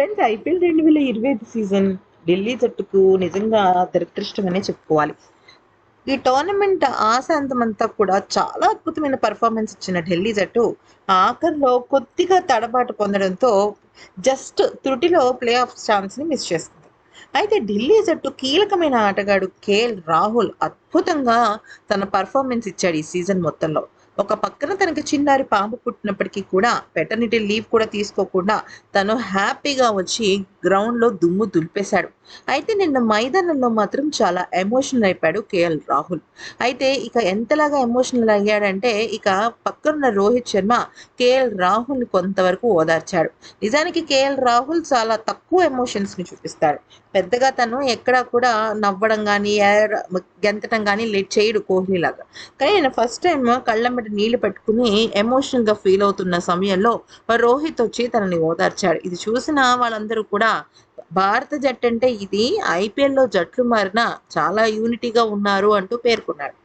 Friends IPL రెండు వేల ఇరవై ఐదు సీజన్ ఢిల్లీ జట్టుకు నిజంగా దురదృష్టమనే చెప్పుకోవాలి. ఈ టోర్నమెంట్ ఆశాంతమంతా కూడా చాలా అద్భుతమైన పర్ఫార్మెన్స్ ఇచ్చిన ఢిల్లీ జట్టు ఆఖరిలో కొద్దిగా తడబాటు పొందడంతో జస్ట్ త్రుటిలో ప్లే ఆఫ్ ఛాన్స్ని మిస్ చేసుకుంది. అయితే ఢిల్లీ జట్టు కీలకమైన ఆటగాడు కేఎల్ రాహుల్ అద్భుతంగా తన పర్ఫార్మెన్స్ ఇచ్చాడు ఈ సీజన్ మొత్తంలో. ఒక పక్కన తనకి చిన్నారి పాము పుట్టినప్పటికీ కూడా పెటర్నిటీ లీవ్ కూడా తీసుకోకుండా తను హ్యాపీగా వచ్చి గ్రౌండ్లో దుమ్ము దులిపేశాడు. అయితే నిన్న మైదానంలో మాత్రం చాలా ఎమోషనల్ అయిపోయాడు కేఎల్ రాహుల్. అయితే ఇక ఎంతలాగా ఎమోషనల్ అయ్యాడంటే ఇక పక్కనున్న రోహిత్ శర్మ కేఎల్ రాహుల్ని కొంతవరకు ఓదార్చాడు. నిజానికి కేఎల్ రాహుల్ చాలా తక్కువ ఎమోషన్స్ని చూపిస్తాడు. పెద్దగా తను ఎక్కడా కూడా నవ్వడం కానీ గెంతడం కానీ లేట్ చేయడు కోహ్లీ లాగా కానీ నేను ఫస్ట్ టైం కళ్ళమ్మటి నీళ్ళు పెట్టుకుని ఎమోషనల్గా ఫీల్ అవుతున్న సమయంలో రోహిత్ వచ్చి తనని ఓదార్చాడు. ఇది చూసిన వాళ్ళందరూ కూడా భారత జట్టు అంటే ఇది ఐపీఎల్లో జట్లు మారిన చాలా యూనిటీగా ఉన్నారు అంటూ పేర్కొన్నాడు